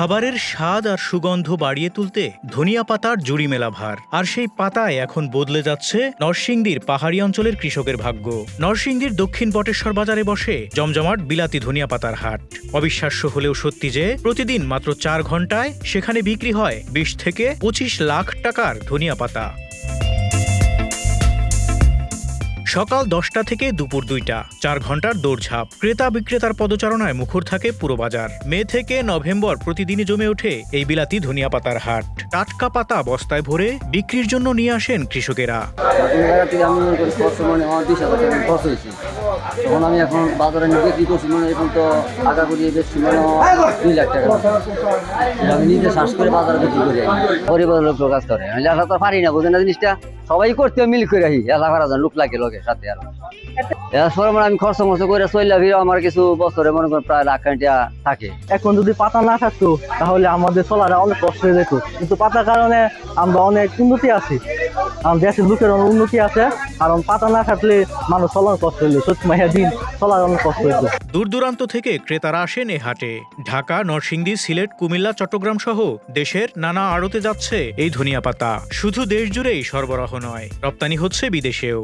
খাবারের স্বাদ আর সুগন্ধ বাড়িয়ে তুলতে ধনিয়া পাতার জুড়ি মেলা ভার আর সেই পাতায় এখন বদলে যাচ্ছে নরসিংদীর পাহাড়ি অঞ্চলের কৃষকের ভাগ্য। নরসিংদীর দক্ষিণ বটেশ্বর বাজারে বসে জমজমাট বিলাতি ধনিয়া পাতার হাট। অবিশ্বাস্য হলেও সত্যি যে, প্রতিদিন মাত্র চার ঘন্টায় সেখানে বিক্রি হয় বিশ থেকে পঁচিশ লাখ টাকার ধনিয়া পাতা। সকাল দশটা থেকে দুপুর দুইটা, চার ঘণ্টার দৌড়ঝাঁপ। ক্রেতা বিক্রেতার পদচারণায় মুখর থাকে পুরো বাজার। মে থেকে নভেম্বর প্রতিদিনই জমে ওঠে এই বিলাতি ধনিয়া পাতার হাট। টাটকা পাতা বস্তায় ভরে বিক্রির জন্য নিয়ে আসেন কৃষকেরা। করি তখন আমি এখন বাজারে বিক্রি করছি মানে এখন তো আগা করিয়ে বেশি মানে দুই লাখ টাকা আমি নিজে শ্বাস করে বাজারে বিক্রি করি পরিবার লোক প্রকাশ করে। আমি লেখা তো পারি না, বোঝেন না জিনিসটা? সবাই করতে মিল করে আহি। এলাকা রাজা লোক লাগে লোকে সাথে আর। এরপরে মানে আমি খরচ মরচ করে চললে ভিড় আমার কিছু বছরে মনে করেন প্রায় লাখ খান টাকা থাকে। এখন যদি পাতা না থাকতো, তাহলে আমাদের চলাটা অনেক কষ্ট হয়ে যেত। কিন্তু পাতার কারণে আমরা অনেক উন্নতি আছি। আমাদের দেশের লোকের উন্নতি আছে, কারণ পাতা না থাকলে মানুষ চলার কষ্ট হইল। সত্যি মাইয়া, দিন চলার অনেক কষ্ট হইতো দূর দূরান্ত থেকে ক্রেতারা আসেন এ হাটে। ঢাকা, নরসিংদী, সিলেট, কুমিল্লা, চট্টগ্রাম সহ দেশের নানা আড়তে যাচ্ছে এই ধনিয়া পাতা। শুধু দেশ জুড়েই সরবরাহ নয়, রপ্তানি হচ্ছে বিদেশেও।